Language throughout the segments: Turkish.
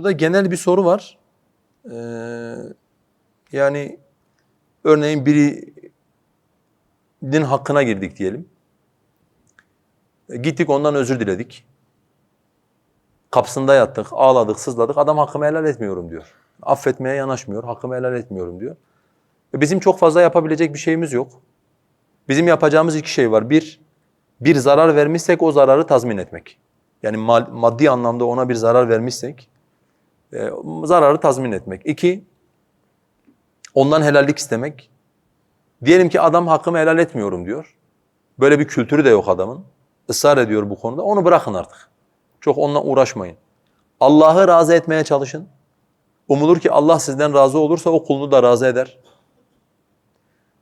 burada genel bir soru var. Ee, yani örneğin birinin hakkına girdik diyelim. E, Gittik ondan özür diledik. Kapısında yattık, ağladık, sızladık. Adam hakkımı helal etmiyorum diyor. Affetmeye yanaşmıyor, hakkımı helal etmiyorum diyor. E, Bizim çok fazla yapabilecek bir şeyimiz yok. Bizim yapacağımız iki şey var. Bir, bir zarar vermişsek o zararı tazmin etmek. Yani maddi anlamda ona bir zarar vermişsek e, zararı tazmin etmek. İki, ondan helallik istemek. Diyelim ki adam hakkımı helal etmiyorum diyor. Böyle bir kültürü de yok adamın. Israr ediyor bu konuda. Onu bırakın artık. Çok onunla uğraşmayın. Allah'ı razı etmeye çalışın. Umulur ki Allah sizden razı olursa o kulunu da razı eder.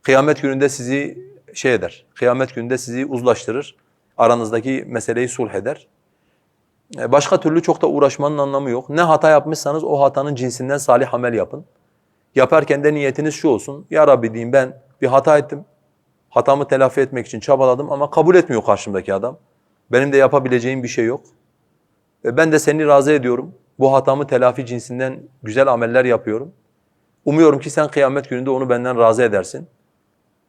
Kıyamet gününde sizi şey eder. Kıyamet gününde sizi uzlaştırır. Aranızdaki meseleyi sulh eder. E, Başka türlü çok da uğraşmanın anlamı yok. Ne hata yapmışsanız o hatanın cinsinden salih amel yapın. Yaparken de niyetiniz şu olsun. Ya Rabbi diyeyim ben bir hata ettim. Hatamı telafi etmek için çabaladım ama kabul etmiyor karşımdaki adam. Benim de yapabileceğim bir şey yok. Ve ben de seni razı ediyorum. Bu hatamı telafi cinsinden güzel ameller yapıyorum. Umuyorum ki sen kıyamet gününde onu benden razı edersin.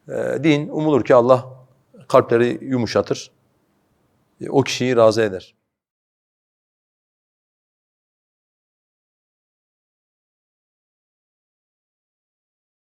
Ee, din umulur ki Allah kalpleri yumuşatır. E, O kişiyi razı eder.